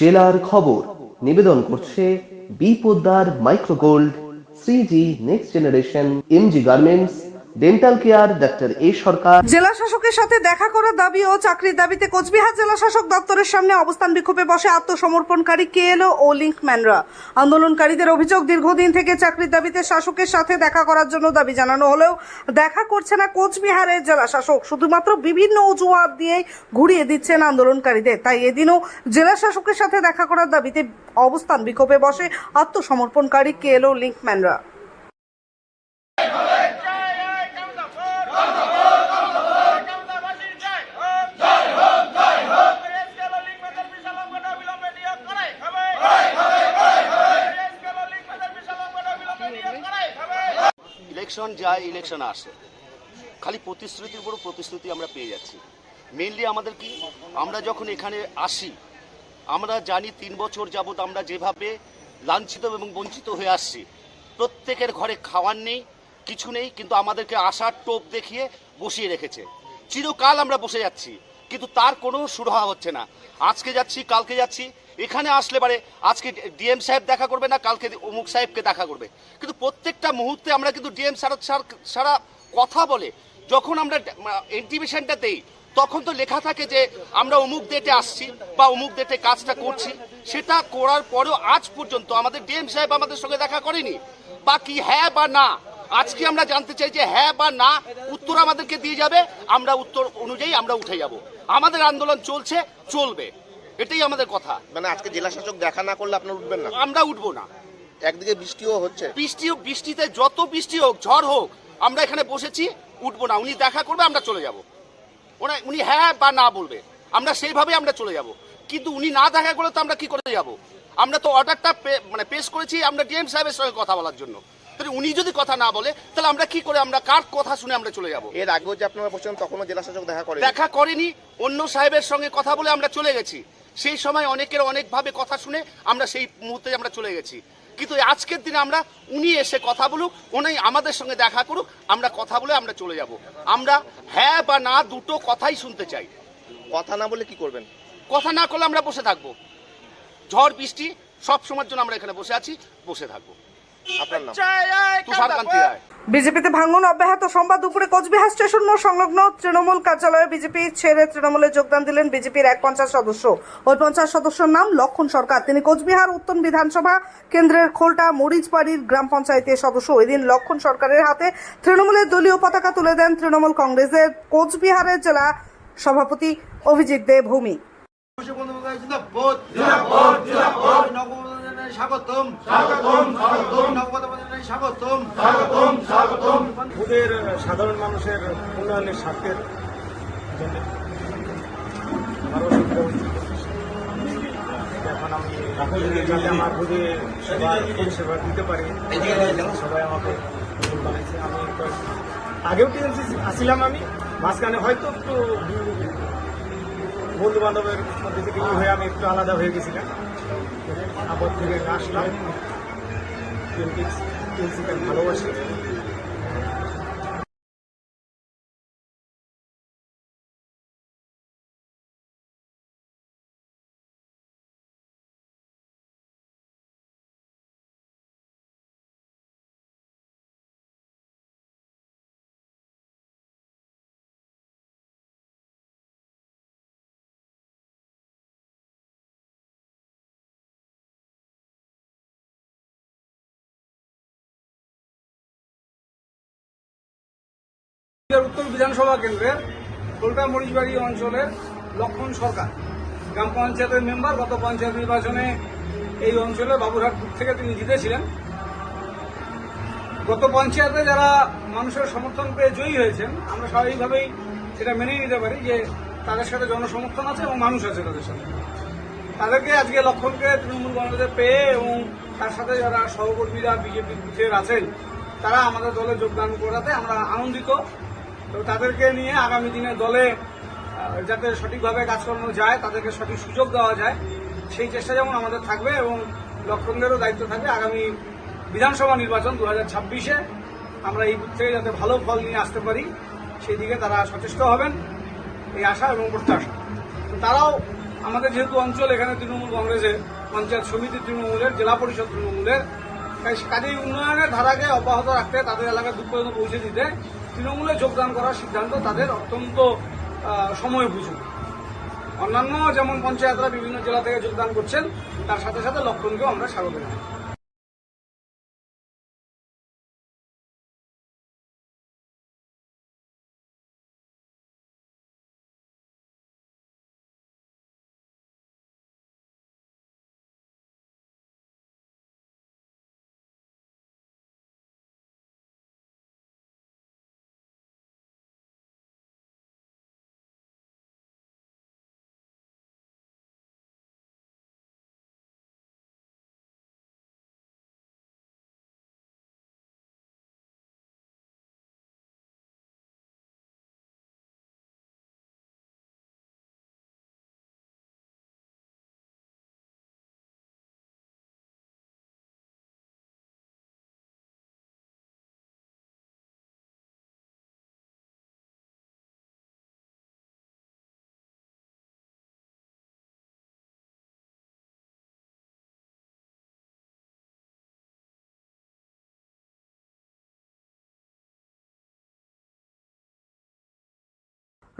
জেলার খবর। নিবেদন করছে বিপদার micro gold three G next generation MG garments dental care doctor A Sarkar. জেলা শাসকের সাথে দেখা করার দাবি ও চাকরির দাবিতে কোচবিহার জেলা শাসক দপ্তরের সামনে অবস্থান বিক্ষোভে বসে আত্মসমর্পণকারী কেএলও ও লিঙ্কম্যানরা আন্দোলনকারীদের অভিযোগ, দীর্ঘদিন থেকে চাকরির দাবিতে শাসকের সাথে দেখা করার জন্য দাবি জানানো হলেও দেখা করছে না কোচবিহারের জেলা শাসক। শুধুমাত্র বিভিন্ন অজুহাত দিয়ে ঘুরিয়ে দিচ্ছেন আন্দোলনকারীদের। তাই এদিনও জেলা শাসকের সাথে দেখা করার দাবিতে অবস্থান বিক্ষোভে বসে আত্মসমর্পণকারী কেএলও লিঙ্কম্যানরা ইলেকশন যায় ইলেকশন আসে, খালি প্রতিশ্রুতির উপর প্রতিশ্রুতি আমরা পেয়ে যাচ্ছি। মেনলি আমাদের কি, আমরা যখন এখানে আসি, আমরা জানি তিন বছর যাবত আমরা যেভাবে লাঞ্ছিত এবং বঞ্চিত হয়ে আসছি। প্রত্যেকের ঘরে খাওয়ার নেই, কিছু নেই, কিন্তু আমাদেরকে আশার টোপ দেখিয়ে বসিয়ে রেখেছে। চিরকাল আমরা বসে যাচ্ছি। কিন্তু তার কোনো সুরাহা হচ্ছে না। আজকে যাচ্ছি, কালকে যাচ্ছি। এখানে আসলে পারে আজকে ডিএম সাহেব দেখা করবে না, কালকে অমুক সাহেবকে দেখা করবে। কিন্তু প্রত্যেকটা মুহূর্তে আমরা কিন্তু ডিএম সারা সারা কথা বলে, যখন আমরা এন্টিমেশনটা দেই, তখন তো লেখা থাকে যে আমরা অমুক ডেটে আসছি বা অমুক ডেটে কাজটা করছি। সেটা করার পরেও আজ পর্যন্ত আমাদের ডিএম সাহেব আমাদের সঙ্গে দেখা করেনি। বা কি হ্যাঁ বা না আজকে আমরা জানতে চাই যে হ্যাঁ বা না উত্তর আমাদেরকে দিয়ে যাবে আমরা উত্তর অনুযায়ী আমরা উঠে যাব। আমাদের আন্দোলন চলছে চলবে। এটাই আমাদের কথা। মানে আজকে জেলা শাসক দেখা না করলে আপনার উঠবেন না? আমরা উঠবো না। একদিকে বৃষ্টিও হচ্ছে। বৃষ্টি বৃষ্টিতে যত বৃষ্টি হোক ঝড় হোক আমরা এখানে বসেছি উঠবো না। উনি দেখা করবে আমরা চলে যাব। ওনা উনি হ্যাঁ বা না বলবে। আমরা সেইভাবে আমরা চলে যাব। কিন্তু উনি না দেখা করলে তো আমরা কি করে যাব? আমরা তো অর্ডারটা মানে পেশ করেছি আমরা ডিএম সাহেবের সঙ্গে কথা বলার জন্য। তাহলে উনি যদি কথা না বলে তাহলে আমরা কি করে আমরা কার কথা শুনে আমরা চলে যাব? এর আগেও যে আপনারা বলছেন তখনও জেলা শাসক দেখা করে দেখা করেনি অন্য সাহেবের সঙ্গে কথা বলে আমরা চলে গেছি। সেই সময় অনেকের অনেকভাবে কথা শুনে আমরা সেই মুহূর্তে আমরা চলে গেছি। কিন্তু আজকের দিনে আমরা উনি এসে কথা বলুক উনি আমাদের সঙ্গে দেখা করুক আমরা কথা বলে আমরা চলে যাব। আমরা হ্যাঁ বা না দুটো কথাই শুনতে চাই। কথা না বলে কি করবেন? কথা না করলে আমরা বসে থাকব। ঝড় বৃষ্টি সব সময়ের জন্য আমরা এখানে বসে আছি বসে থাকব। আপনার নাম? তুষার কান্তি রায় বিজেপিতে ভাঙন অব্যাহত। সোমবার দুপুরে কোচবিহার স্টেশন মোড় সংলগ্ন তৃণমূল কার্যালয়ে বিজেপি ছেড়ে তৃণমূলে যোগদান দিলেন বিজেপির এক পঞ্চাশ সদস্য। ওই পঞ্চাশ সদস্যর নাম লক্ষণ সরকার। তিনি কোচবিহার উত্তর বিধানসভা কেন্দ্রের খোলটা মরিচবাড়ির গ্রাম পঞ্চায়েতের সদস্য। এদিন লক্ষণ সরকারের হাতে তৃণমূলের দলীয় পতাকা তুলে দেন তৃণমূল কংগ্রেসের কোচবিহারের জেলা সভাপতি অভিজিৎ দেব ভূমি স্বাগতম। স্বাগতম স্বাগতম। স্বাগতম। স্বাগতম স্বাগতম। ওদের সাধারণ মানুষের উন্নয়নের স্বার্থের জন্য। এখন আমি যাতে আমার বুঝে সেবা সেবা দিতে পারি সবাই আমাকে বানাইছে। আমি আগেও টিএমসি আসছিলাম আমি মাঝখানে হয়তো একটু বন্ধু বান্ধবের মধ্যে থেকে হয়ে আমি একটু আলাদা হয়ে গেছিলাম। আবার থেকে আসলাম। টিএমসিকে ভালোবাসি। উত্তর বিধানসভা কেন্দ্রের কলকা মরিচবাড়ি অঞ্চলের লক্ষণ সরকার। গ্রাম পঞ্চায়েতের মেম্বার গত পঞ্চায়েত নির্বাচনে এই অঞ্চলে বাবুরহাটপুর থেকে তিনি জিতেছিলেন। গত পঞ্চায়েতে যারা মানুষের সমর্থন পেয়ে জয়ী হয়েছেন, আমরা স্বাভাবিকভাবেই সেটা মেনে নিতে পারি যে তাদের সাথে জনসমর্থন আছে এবং মানুষ আছে তাদের সাথে। তাদেরকে আজকে লক্ষণকে তৃণমূল কংগ্রেসে পেয়ে এবং তার সাথে যারা সহকর্মীরা বিজেপি বুথের আছেন, তারা আমাদের দলে যোগদান করাতে আমরা আনন্দিত। তো তাদেরকে নিয়ে আগামী দিনে দলে যাতে সঠিকভাবে কাজকর্ম যায়, তাদেরকে সঠিক সুযোগ দেওয়া যায়, সেই চেষ্টা যেমন আমাদের থাকবে এবং লক্ষণদেরও দায়িত্ব থাকবে, আগামী বিধানসভা নির্বাচন দু হাজার ছাব্বিশে আমরা এই বুথ থেকে যাতে ভালো ফল নিয়ে আসতে পারি, সেই দিকে তারা সচেষ্ট হবেন, এই আশা এবং প্রত্যাশা। তারাও আমাদের যেহেতু অঞ্চল, এখানে তৃণমূল কংগ্রেসের পঞ্চায়েত সমিতি তৃণমূলের, জেলা পরিষদ তৃণমূলের কাজ- কাজেই উন্নয়নের ধারাকে অব্যাহত রাখতে তাদের এলাকায় দুঃখ পর্যন্ত পৌঁছে দিতে তৃণমূলে যোগদান করার সিদ্ধান্ত তাদের অত্যন্ত সময় বুঝুন অন্যান্য যেমন পঞ্চায়েতরা বিভিন্ন জেলা থেকে যোগদান করছেন, তার সাথে সাথে লক্ষণকেও আমরা স্বাগত জানাই।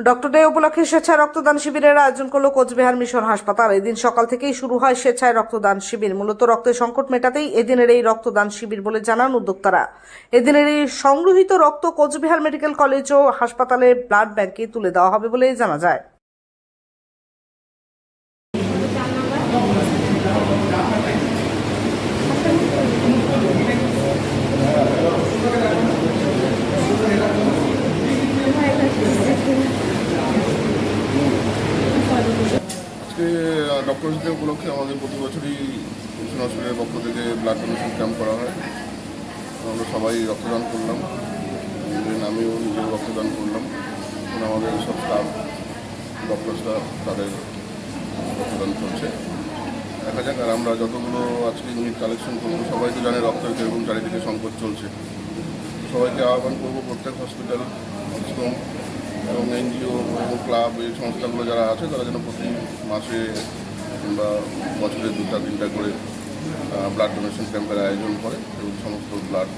ডক্টর ডে উপলক্ষে স্বেচ্ছায় রক্তদান শিবিরের আয়োজন করল কোচবিহার মিশন হাসপাতাল। এদিন সকাল থেকেই শুরু হয় স্বেচ্ছায় রক্তদান শিবির। মূলত রক্তের সংকট মেটাতেই এদিনের এই রক্তদান শিবির বলে জানান উদ্যোক্তারা। এদিনের এই সংগৃহীত রক্ত কোচবিহার মেডিকেল কলেজ ও হাসপাতালে ব্লাড ব্যাংকে তুলে দেওয়া হবে বলে জানা যায়। আজকে ডক্টরস ডে উপলক্ষে আমাদের প্রতি বছরই মিশন হসপিটালের পক্ষ থেকে ব্লাড ডোনেশন ক্যাম্প করা হয়। আমরা সবাই রক্তদান করলাম। নিজের আমিও নিজেও রক্তদান করলাম। আমাদের সব স্টাফ ডক্টরসরা তাদের রক্তদান করছে। দেখা যাক, আর আমরা যতগুলো আজকে ইউনিট কালেকশন করব, সবাই তো জানে রক্তের কীরকম চারিদিকে সংকট চলছে। সবাইকে আহ্বান করব প্রত্যেক হসপিটাল এবং এনজিও এবং ক্লাব এই সংস্থাগুলো যারা আছে তারা যেন প্রতি মাসে কিংবা বছরে দুটা তিনটা করে ব্লাড ডোনেশন ক্যাম্পের আয়োজন করে এবং সমস্ত ব্লাড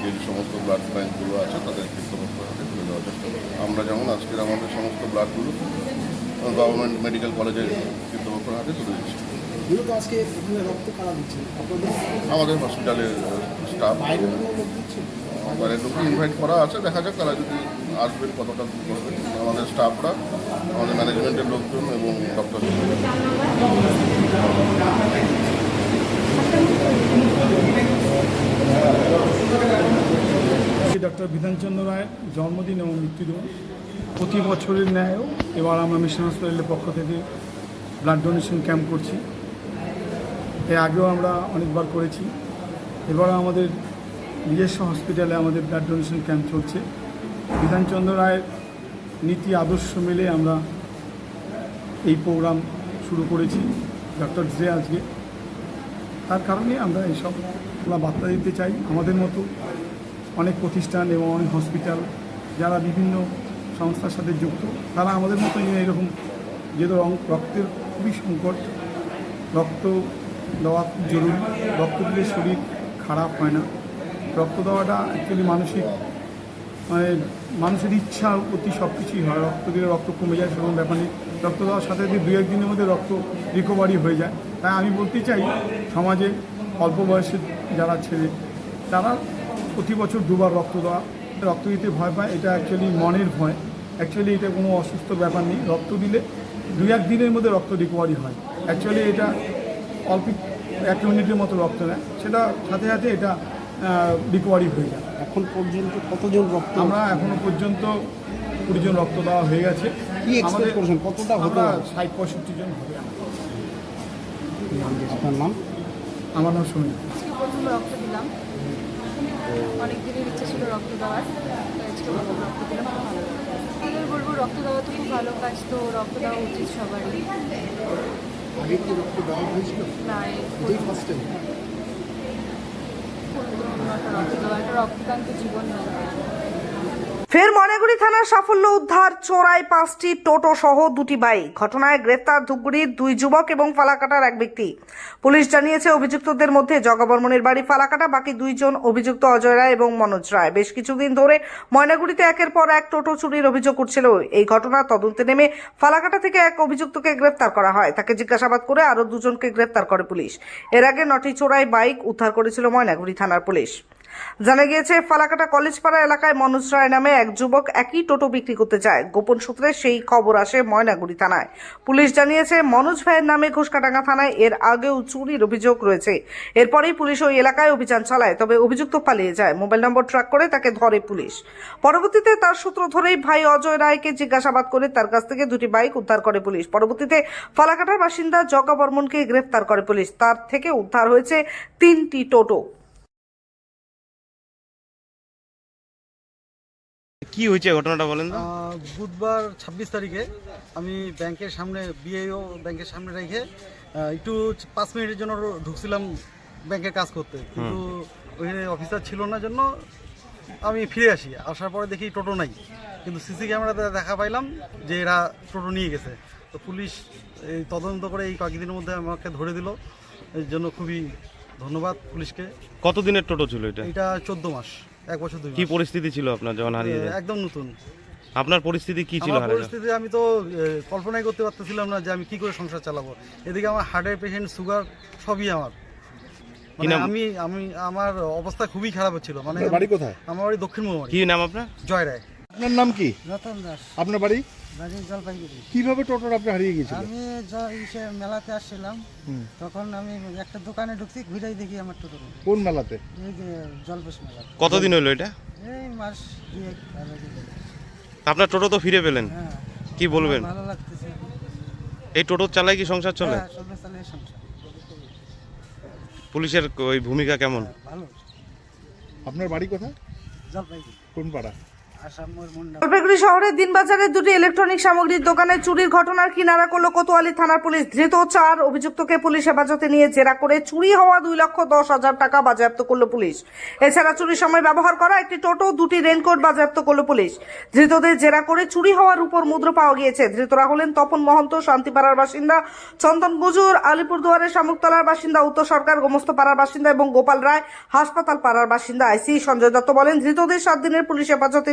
যে সমস্ত ব্লাড ব্যাঙ্কগুলো আছে তাদের কৃতপক্ষ হাতে তুলে দেওয়ার চেষ্টা করে আমরা যেমন আজকের আমাদের সমস্ত ব্লাডগুলো গভর্নমেন্ট মেডিকেল কলেজের কৃতপক্ষের হাতে তুলে দিচ্ছি। আমাদের হসপিটালের স্টাফ বাইরের লোক ইনভাইট করা আছে দেখা যাক তারা যদি আসবেন কতটা কী করবেন। আমাদের স্টাফরা, আমাদের ম্যানেজমেন্টের লোকজন এবং ডক্টর ডক্টর বিধানচন্দ্র রায়ের জন্মদিন এবং মৃত্যুদিন। প্রতি বছরের ন্যায়ও এবার আমরা মিশন হসপিটালের পক্ষ থেকে ব্লাড ডোনেশন ক্যাম্প করছি। এর আগেও আমরা অনেকবার করেছি। এবার আমাদের নিজস্ব হসপিটালে আমাদের ব্লাড ডোনেশন ক্যাম্প চলছে। বিধানচন্দ্র রায়ের নীতি, আদর্শ মেলে আমরা এই প্রোগ্রাম শুরু করেছি ডক্টর ডে আজকে। তার কারণে আমরা এইসব বার্তা দিতে চাই। আমাদের মতো অনেক প্রতিষ্ঠান এবং অনেক হসপিটাল, যারা বিভিন্ন সংস্থার সাথে যুক্ত, তারা আমাদের মতো এরকম যেহেতু রক্তের খুবই সংকট। রক্ত দেওয়া খুব জরুরি। রক্ত দিলে শরীর খারাপ হয় না। রক্ত দেওয়াটা অ্যাকচুয়ালি মানসিক মানে মানুষের ইচ্ছার প্রতি সব কিছুই হয়। রক্ত দিলে রক্ত কমে যায়, সেরকম ব্যাপার নেই। রক্ত দেওয়ার সাথে সাথে দু একদিনের মধ্যে রক্ত রিকভারি হয়ে যায়। তাই আমি বলতে চাই, সমাজে অল্প বয়সের যারা ছেলে, তারা প্রতি বছর দুবার রক্ত দেওয়া, রক্ত দিতে ভয় পায়। এটা অ্যাকচুয়ালি মনের ভয়। অ্যাকচুয়ালি এটা কোনো অসুস্থ ব্যাপার নেই। রক্ত দিলে দু এক দিনের মধ্যে রক্ত রিকভারি হয়। অ্যাকচুয়ালি এটা অল্প এক মিনিটের মতো রক্ত নেয়। সেটা সাথে সাথে এটা রিকভারি হয়ে যায়। এখন পর্যন্ত কতজন রক্ত? আমরা এখনও পর্যন্ত কুড়ি জন রক্ত দেওয়া হয়ে গেছে। কি এক্সপেক্ট করেছেন? কতটা হতে? ষাট পঁয়ষট্টি জন হবে। আপনার নাম? আমার নাম প্রথম রক্ত দিলাম। অনেক দিনের ইচ্ছা ছিল রক্ত দেওয়ার রক্ত দিলাম ভালো তাদের বলব রক্ত দেওয়া তো খুব ভালো কাজ তো রক্ত দেওয়া উচিত সবারই। আগে কি রক্ত দেওয়া হয়েছিল? না এই এটাই ফার্স্ট টাইম রক্ত দেওয়া একটা রক্তদান তো জীবন নয়। ফের ময়নাগুড়ি থানার সাফল্য উদ্ধার, চোরাই পাঁচটি টোটো সহ দুটি বাইক। ঘটনায় গ্রেফতার ধুপগুড়ির দুই যুবক এবং ফালাকাটার এক ব্যক্তি। পুলিশ জানিয়েছে, অভিযুক্তদের মধ্যে জগাবর্মনের বাড়ি ফালাকাটা, বাকি দুইজন অভিযুক্ত অজয় রায় এবং মনোজ রায়। বেশ কিছুদিন ধরে ময়নাগুড়িতে একের পর এক টোটো চুরির অভিযোগ উঠছিল। এই ঘটনার তদন্তে নেমে ফালাকাটা থেকে এক অভিযুক্তকে গ্রেফতার করা হয়। তাকে জিজ্ঞাসাবাদ করে আরও দুজনকে গ্রেফতার করে পুলিশ। এর আগে নটি চোরাই বাইক উদ্ধার করেছিল ময়নাগুড়ি থানার পুলিশ। জানা গিয়েছে, ফালাকাটা কলেজপাড়া এলাকায় মনোজ রায় নামে এক যুবক একই টোটো বিক্রি করতে চায় গোপন সূত্রে সেই খবর আসে ময়নাগুড়ি থানায়। পুলিশ জানিয়েছে, মনোজ ভাইয়ের নামে ঘোষকাডাঙ্গা থানায় এর আগেও চুরির অভিযোগ রয়েছে। এরপরেই পুলিশ ওই এলাকায় অভিযান চালায়, তবে অভিযুক্ত পালিয়ে যায়। মোবাইল নম্বর ট্র্যাক করে তাকে ধরে পুলিশ। পরবর্তীতে তার সূত্র ধরেই ভাই অজয় রায়কে জিজ্ঞাসাবাদ করে তার কাছ থেকে দুটি বাইক উদ্ধার করে পুলিশ। পরবর্তীতে ফালাকাটার বাসিন্দা জগা বর্মনকে গ্রেফতার করে পুলিশ। তার থেকে উদ্ধার হয়েছে তিনটি টোটো। কি হয়েছে ঘটনাটা বলেন তো? বুধবার ছাব্বিশ তারিখে আমি ব্যাংকের সামনে বিএও ব্যাংকের সামনে রেখে একটু পাঁচ মিনিটের জন্য ঢুকছিলাম ব্যাংকের কাজ করতে। কিন্তু ওইখানে অফিসার ছিল না জন্য আমি ফিরে আসি। আসার পরে দেখি টোটো নাই। কিন্তু সিসি ক্যামেরাতে দেখা পাইলাম যে এরা টোটো নিয়ে গেছে। তো পুলিশ এই তদন্ত করে এই কয়েকদিনের মধ্যে আমাকে ধরে দিল। এর জন্য খুবই ধন্যবাদ পুলিশকে। কতদিনের টোটো ছিল এটা? এটা চোদ্দ মাস। এক বছর দুই কি মাস। পরিস্থিতি ছিল আপনার যখন হারিয়ে যায়? একদম নতুন। আপনার পরিস্থিতি কি ছিল আমার হারিয়ে যাওয়া? পরিস্থিতি আমি তো এ, কল্পনাই করতে পারতেছিলাম না যে আমি কি করে সংসার চালাবো। এদিকে আমার হার্টের পেশেন্ট সুগার সবই আমার। মানে নাম? আমি আমি আমার অবস্থা খুবই খারাপ ছিল মানে বাড়ি কোথায়? আমার বাড়ি দক্ষিণ মোহামারি কি নাম আপনার? জয় রায়। আপনার নাম কি? রতন দাস। আপনার বাড়ি? জলপাইগুড়ি। কীভাবে টোটোটা আপনি হারিয়ে গিয়েছিলেন? আমি ইসে মেলাতে আসছিলাম তখন আমি একটা দোকানে ঢুকছি ঘুরেই দেখি আমার টোটো। কোন মেলাতে? এই যে জলপেশ মেলা। কতদিন হলো এটা? এই মাস দুয়েক আপনার টোটো তো ফিরে পেলেন। হ্যাঁ। কি বলবেন? ভালো লাগতেছে। এই টোটো চালায় কি সংসার চলে? হ্যাঁ পুলিশের ওই ভূমিকা কেমন? ভালো। আপনার বাড়ি কোথায়? জলপাইগুড়ি। কোন পাড়া? জলপাইগুড়ি শহরের দিনবাজারে দুটি ইলেকট্রনিক সামগ্রীর দোকানে চুরির ঘটনার কিনারা করল কোতোয়ালি থানার পুলিশ। ধৃত চার অভিযুক্তকে পুলিশ হেফাজতে নিয়ে জেরা করে চুরি হওয়া দুই লক্ষ দশ হাজার টাকা বাজেয়াপ্ত করল পুলিশ। এছাড়া চুরির সময় ব্যবহার করা একটি টোটো, দুটি রেনকোট বাজেয়াপ্ত করল পুলিশ। ধৃতদের জেরা করে চুরি হওয়ার উপর মুদ্রা পাওয়া গিয়েছে। ধৃতরা হলেন তপন মহন্ত, শান্তিপাড়ার বাসিন্দা, চন্দন গুজুর, আলিপুরদুয়ারের শামুকতলার বাসিন্দা, উত্তর সরকার গোমস্ত পাড়ার বাসিন্দা এবং গোপাল রায় হাসপাতাল পাড়ার বাসিন্দা। আইসি সঞ্জয় দত্ত বলেন, ধৃতদের সাত দিনের পুলিশ হেফাজতে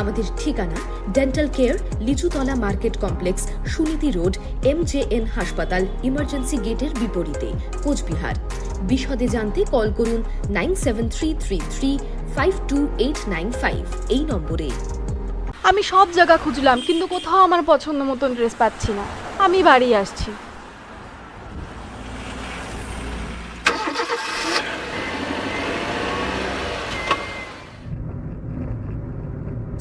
আমাদের ঠিকানা dental care Lichutala market complex Suniti road M J N হাসপাতাল ইমার্জেন্সি গেটের বিপরীতে, কোচবিহার। বিশদে জানতে কল করুন nine seven three three three five two eight nine five এই নম্বরে। আমি সব জায়গা খুঁজলাম, কিন্তু কোথাও আমার পছন্দ মতন ড্রেস পাচ্ছি না। আমি বাড়ি আসছি।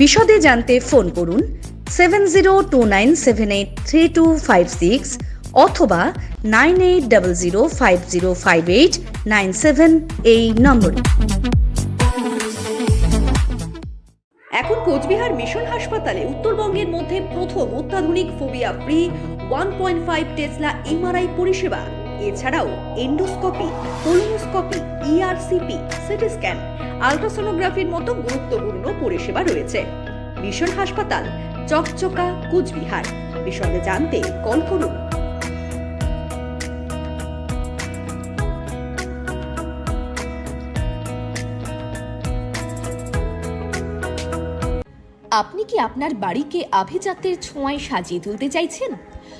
বিশদে জানতে ফোন করুন seven zero two nine seven eight three two five six অথবা nine eight double zero five zero five eight nine seven এই নম্বরে। এখন কোচবিহার মিশন হাসপাতালে উত্তরবঙ্গের মধ্যে প্রথম অত্যাধুনিক phobia free one point five tesla MRI পরিষেবা। এছাড়াও endoscopy colonoscopy ERCP CT scan আলট্রাসোনোগ্রাফির মতো গুরুত্বপূর্ণ পরিষেবা রয়েছে। মিশন হাসপাতাল, চকচকা, কুচবিহার বিশদে জানতে কল করুন। আপনি কি আপনার বাড়িকে আভিজাত্যের ছোঁয়ায় সাজিয়ে তুলতে চাইছেন?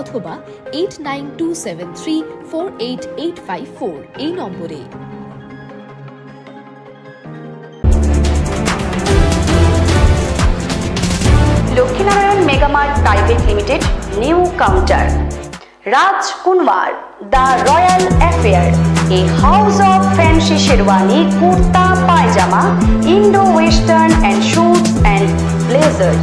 অথবা eight nine two seven three four eight eight five four এই নম্বরে। Lakshminarayan megamart private limited new counter. Raj Kunwar, the royal affair, a house of fancy sherwani kurta, pyjama Indo western and suits and blazer.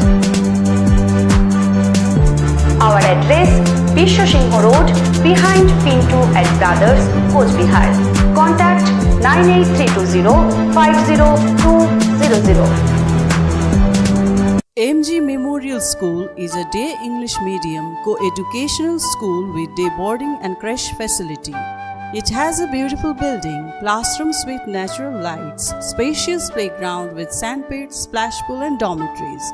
Our address Bisho Singh Road behind Pinto and Brothers, Coachbihar. Contact 98320 50200. MG Memorial School is a day English medium co-educational school with day boarding and creche facility. It has a beautiful building, classrooms with natural lights, spacious playground with sandpits, splash pool and dormitories.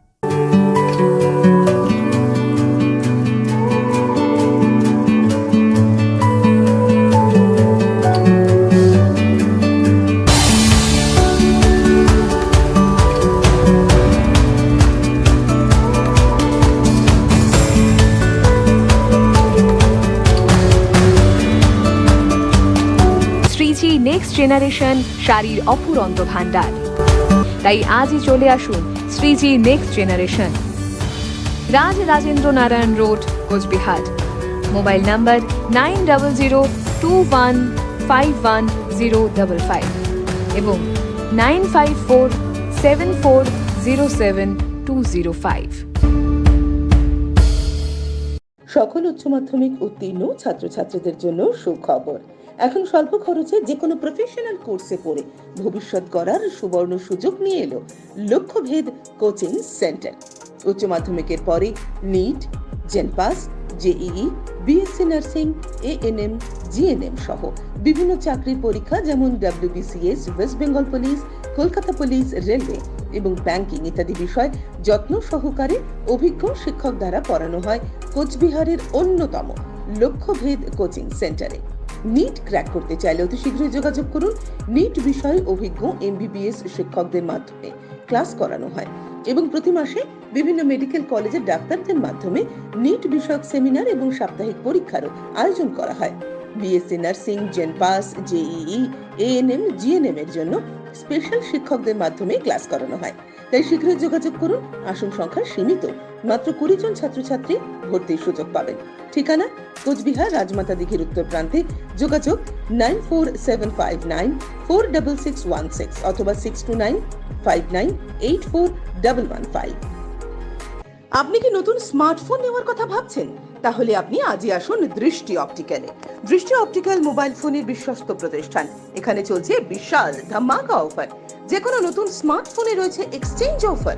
Generation শাড়ির অফুরন্ত ভান্ডার তাই আজই চলে আসুন Shreeji next generation Raj Rajendra Narayan road, Coochbehar. Mobile number nine double zero two one five one zero double five এবং nine five four seven four zero seven two zero five. সকল উচ্চ মাধ্যমিক উত্তীর্ণ ছাত্রছাত্রীদের জন্য সুখবর। এখন স্বল্প খরচে যে কোনো প্রফেশনাল কোর্সে পড়ে ভবিষ্যৎ গড়ার সুবর্ণ সুযোগ নিয়ে এলো লক্ষ্যভেদ কোচিং সেন্টার উচ্চ মাধ্যমিকের পরে NEET JENPAS JEE BSc nursing ANM GNM সহ বিভিন্ন চাকরির পরীক্ষা যেমন WBCS west Bengal police Kolkata police railway এবং ব্যাংকিং ইত্যাদি বিষয় যত্ন সহকারে অভিজ্ঞ শিক্ষক দ্বারা পড়ানো হয় কোচবিহারের অন্যতম লক্ষ্যভেদ কোচিং সেন্টারে নিট ক্র্যাক করতে চাইলে অতি শীঘ্রই যোগাযোগ করুন। নিট বিষয়ে অভিজ্ঞ এমবিবিএস শিক্ষকদের মাধ্যমে ক্লাস করানো হয় এবং প্রতি মাসে বিভিন্ন মেডিকেল কলেজের ডাক্তারদের মাধ্যমে নিট বিষয়ক সেমিনার এবং সাপ্তাহিক পরীক্ষারও আয়োজন করা হয়। BSc nursing JENPAS JEE ANM GNM এর জন্য স্পেশাল শিক্ষকদের মাধ্যমে ক্লাস করানো হয়। তাই শীঘ্রই যোগাযোগ করুন। আসন সংখ্যা সীমিত। মাত্র কুড়ি জন ছাত্রছাত্রী ভর্তির সুযোগ পাবেন। ঠিকানা কোচবিহার রাজমাতা দিঘির উত্তর প্রান্তে যোগাযোগ nine four seven five nine four double six one six অথবা six two nine five nine eight four double one five. আপনি কি নতুন স্মার্টফোন নেওয়ার কথা ভাবছেন? তাহলে আপনি আজই আসুন দৃষ্টি অপটিক্যালে। দৃষ্টি অপটিক্যাল মোবাইল ফোনের বিশ্বস্ত প্রতিষ্ঠান। এখানে চলছে বিশাল ধামাকা অফার। যে কোনো নতুন স্মার্টফোনে রয়েছে এক্সচেঞ্জ অফার।